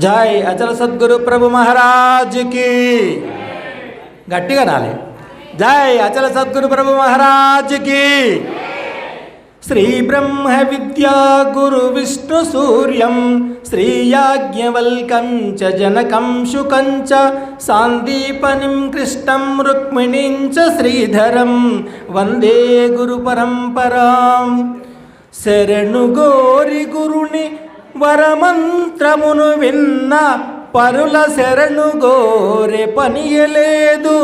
జై అచల సద్గురు ప్రభు మహారాజుకి గట్టిగా నాలే జై అచల సద్గురు ప్రభు మహారాజుకి శ్రీ బ్రహ్మ విద్యా గురు విష్ణు సూర్యం శ్రీ యాజ్ఞవల్కం చ జనకం శుకం చ సాందీపనిం కృష్ణం రుక్మిణీం చ శ్రీధరం వందే గురు పరంపరాం. శరణు గోరి గురుని వరమంత్రమును విన్న పరుల శరణు గోరె పనియలేదు.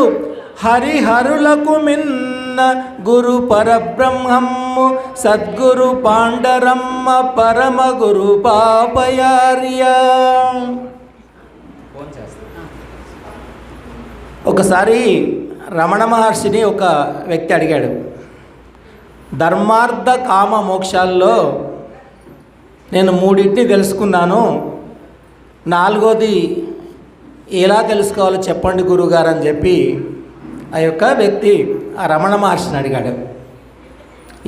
హరిహరులకు మిన్న గురు పరబ్రహ్మము సద్గురు పాండరమ్మ పరమ గురు పాపయార్య. ఒకసారి రమణ మహర్షిని ఒక వ్యక్తి అడిగాడు ధర్మార్థ కామ మోక్షాల్లో నేను మూడింటిని తెలుసుకున్నాను. నాలుగోది ఎలా తెలుసుకోవాలో చెప్పండి గురుగారు అని చెప్పి ఆ యొక్క వ్యక్తి ఆ రమణ మహర్షిని అడిగాడు.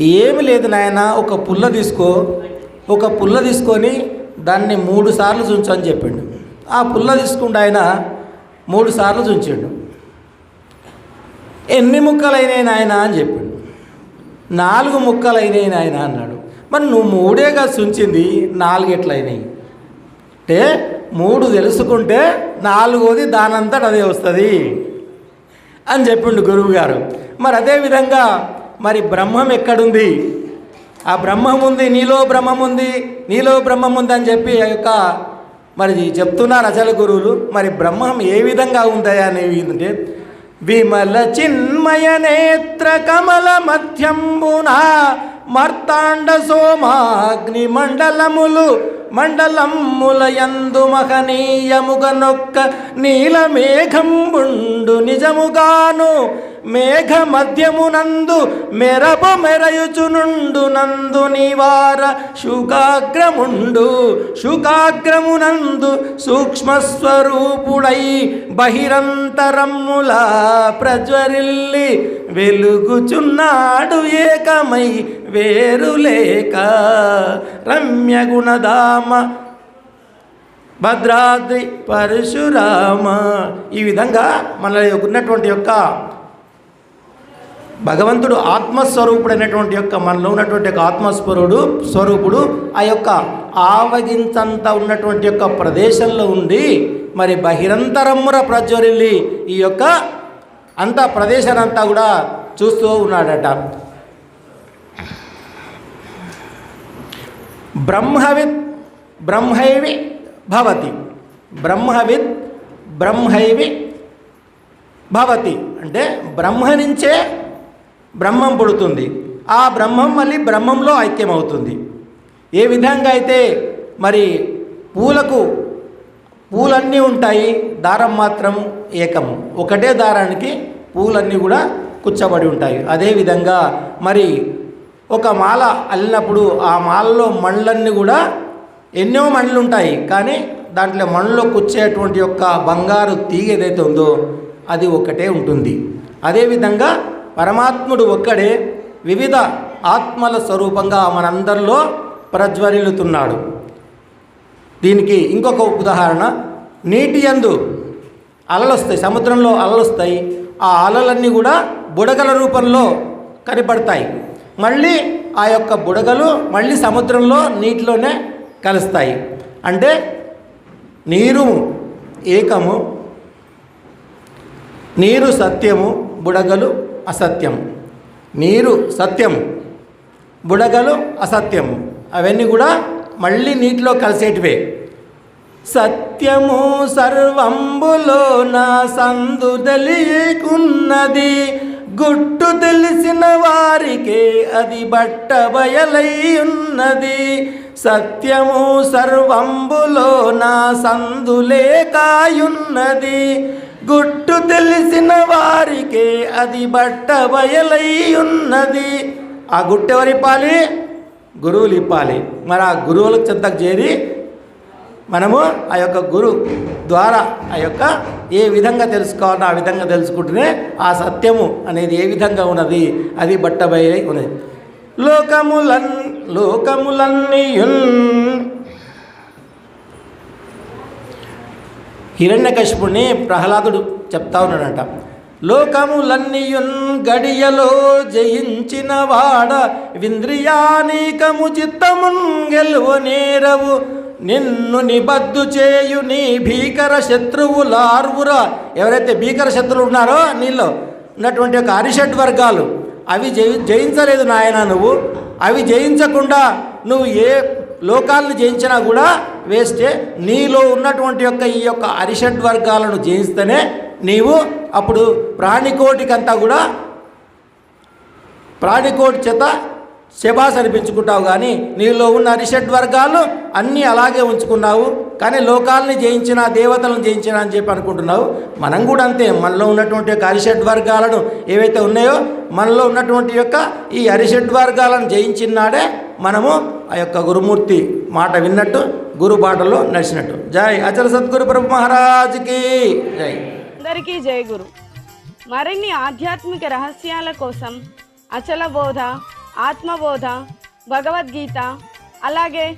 ఏమి లేదు నాయన ఒక పుల్ల తీసుకో. ఒక పుల్ల తీసుకొని దాన్ని మూడు సార్లు చూంచని చెప్పిండు. ఆ పుల్ల తీసుకుంటే ఆయన మూడు సార్లు చూంచిండు ఎన్ని ముక్కలైనాయి నాయన అని చెప్పిండు. నాలుగు ముక్కలైనాయి నాయన అన్నాడు. మరి నువ్వు మూడేగా సుంచింది నాలుగు ఎట్లయినాయి అంటే మూడు తెలుసుకుంటే నాలుగోది దానంతట అదే వస్తుంది. అని చెప్పిండు గురువు గారు మరి అదే విధంగా మరి బ్రహ్మం ఎక్కడుంది? ఆ బ్రహ్మం ఉంది నీలో బ్రహ్మం ఉంది నీలో బ్రహ్మం ఉంది అని చెప్పి ఆ యొక్క మరి చెప్తున్నారు అచల గురువులు. మరి బ్రహ్మం ఏ విధంగా ఉందా అనేవి అంటే విమల చిన్మయ నేత్ర కమల మధ్యంబున మార్తాండ సోమాగ్ని మండలములు మండలమ్ముల యందు మహనీయముగ నొక్క నీల మేఘంబుండు నిజముగాను మేఘ మధ్యమునందు మెరపు మెరయుచునుండు నందు నివార శుకాగ్రముండు. శుకాగ్రమునందు సూక్ష్మస్వరూపుడై బహిరంతరమ్ముల ప్రజ్వరిల్లి వెలుగుచున్నాడు ఏకమై వేరులేక. రమ్య గుణధామ భద్రాద్రి పరశురామ. ఈ విధంగా మన ఉన్నటువంటి యొక్క భగవంతుడు ఆత్మస్వరూపుడైనటువంటి యొక్క మనలో ఉన్నటువంటి యొక్క ఆత్మస్వరుడు స్వరూపుడు ఆ యొక్క ఆవగించంత ఉన్నటువంటి యొక్క ప్రదేశంలో ఉండి మరి బహిరంతరమ్ముర ప్రజ్వరిల్లి ఈ యొక్క అంత ప్రదేశాన్ని అంతా కూడా చూస్తూ ఉన్నాడట. బ్రహ్మవిత్ బ్రహ్మైవి భవతి. బ్రహ్మవిత్ బ్రహ్మైవి భవతి. అంటే బ్రహ్మ నుంచే బ్రహ్మం పుడుతుంది. ఆ బ్రహ్మం మళ్ళీ బ్రహ్మంలో ఐక్యమవుతుంది. ఏ విధంగా అయితే మరి పూలకు పూలన్నీ ఉంటాయి దారం మాత్రం ఏకము. ఒకటే దారానికి పూలన్నీ కూడా కూర్చబడి ఉంటాయి. అదేవిధంగా మరి ఒక మాల అల్లినప్పుడు ఆ మాలలో మళ్ళన్నీ కూడా ఎన్నో మణులు ఉంటాయి. కానీ దాంట్లో మణులో కూర్చేటువంటి యొక్క బంగారు తీగ ఏదైతే ఉందో అది ఒకటే ఉంటుంది. అదేవిధంగా పరమాత్ముడు ఒక్కడే వివిధ ఆత్మల స్వరూపంగా మనందరిలో ప్రజ్వరిల్లుతున్నాడు. దీనికి ఇంకొక ఉదాహరణ నీటి యందు అలలొస్తాయి సముద్రంలో అలలొస్తాయి. ఆ అలలన్నీ కూడా బుడగల రూపంలో కనపడతాయి. మళ్ళీ ఆ యొక్క బుడగలు మళ్ళీ సముద్రంలో నీటిలోనే కలుస్తాయి. అంటే నీరు ఏకము నీరు సత్యము బుడగలు అసత్యం. నీరు సత్యము బుడగలు అసత్యము అవన్నీ కూడా మళ్ళీ నీటిలో కలిసేటివే. సత్యము సర్వంబులో నా సందు తెలియకున్నది. గుట్టు తెలిసిన వారికే అది బట్ట బయలై ఉన్నది సత్యము సర్వంబులో నా సందులే కాయున్నది గుట్టు తెలిసిన వారికే అది బట్ట బయలై ఉన్నది ఆ గుట్టు ఎవరు ఇప్పాలి? గురువులు ఇప్పాలి. మరి ఆ గురువులకు చెంతకు చేరి మనము ఆ యొక్క గురు ద్వారా ఆ యొక్క ఏ విధంగా తెలుసుకోవాలో ఆ విధంగా తెలుసుకుంటేనే ఆ సత్యము అనేది ఏ విధంగా ఉన్నది? అది బట్టబయలై ఉన్నది. లోకములన్ లోకములన్నీయున్ హిరణ్యకశిపుణ్ణి ప్రహ్లాదుడు చెప్తా ఉన్నాడంట. లోకములన్నీయున్ గడియలో జయించిన వాడ వింద్రియానీకము చిత్తమున్ గెలువ నేరవు. నిన్ను నిబద్దు చేయు నీ భీకర శత్రువులార్వురా. ఎవరైతే భీకర శత్రువులు ఉన్నారో నీలో ఉన్నటువంటి యొక్క అరిషడ్ వర్గాలు అవి జయి జయించలేదు నాయన నువ్వు. అవి జయించకుండా నువ్వు ఏ లోకాలను జయించినా కూడా వేస్తే నీలో ఉన్నటువంటి యొక్క ఈ యొక్క అరిషడ్ వర్గాలను జయిస్తేనే నీవు అప్పుడు ప్రాణికోటికంతా కూడా ప్రాణికోటి చేత శబాస్ అనిపించుకుంటావు కానీ నీలో ఉన్న అరిషడ్ వర్గాలు అన్నీ అలాగే ఉంచుకున్నావు. కానీ లోకాలని జయించిన దేవతలను జయించిన అని చెప్పి అనుకుంటున్నావు. మనం కూడా అంతే. మనలో ఉన్నటువంటి యొక్క అరిషడ్ వర్గాలను ఏవైతే ఉన్నాయో మనలో ఉన్నటువంటి యొక్క ఈ అరిషడ్ వర్గాలను జయించినాడే మనము ఆ యొక్క గురుమూర్తి మాట విన్నట్టు గురు బాటలో నడిచినట్టు. జై అచల సద్గురు ప్రభు మహారాజుకి. జై. అందరికీ జై గురు. మరిన్ని ఆధ్యాత్మిక రహస్యాల కోసం అచల బోధ ఆత్మబోధ భగవద్గీత అలాగే